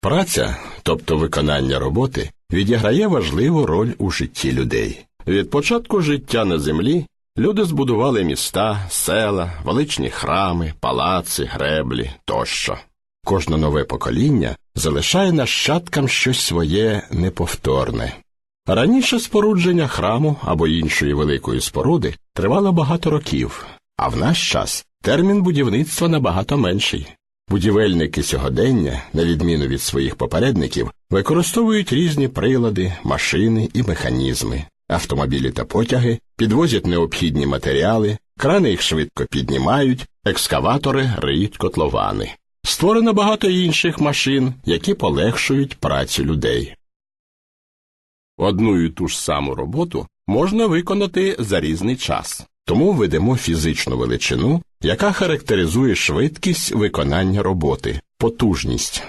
Праця, тобто виконання роботи, відіграє важливу роль у житті людей. Від початку життя на землі люди збудували міста, села, величні храми, палаци, греблі тощо. Кожне нове покоління залишає нащадкам щось своє неповторне. Раніше спорудження храму або іншої великої споруди тривало багато років, а в наш час термін будівництва набагато менший. Будівельники сьогодення, на відміну від своїх попередників, використовують різні прилади, машини і механізми. Автомобілі та потяги підвозять необхідні матеріали, крани їх швидко піднімають, екскаватори риють котловани. Створено багато інших машин, які полегшують працю людей. Одну і ту ж саму роботу можна виконати за різний час, тому ведемо фізичну величину, яка характеризує швидкість виконання роботи, потужність.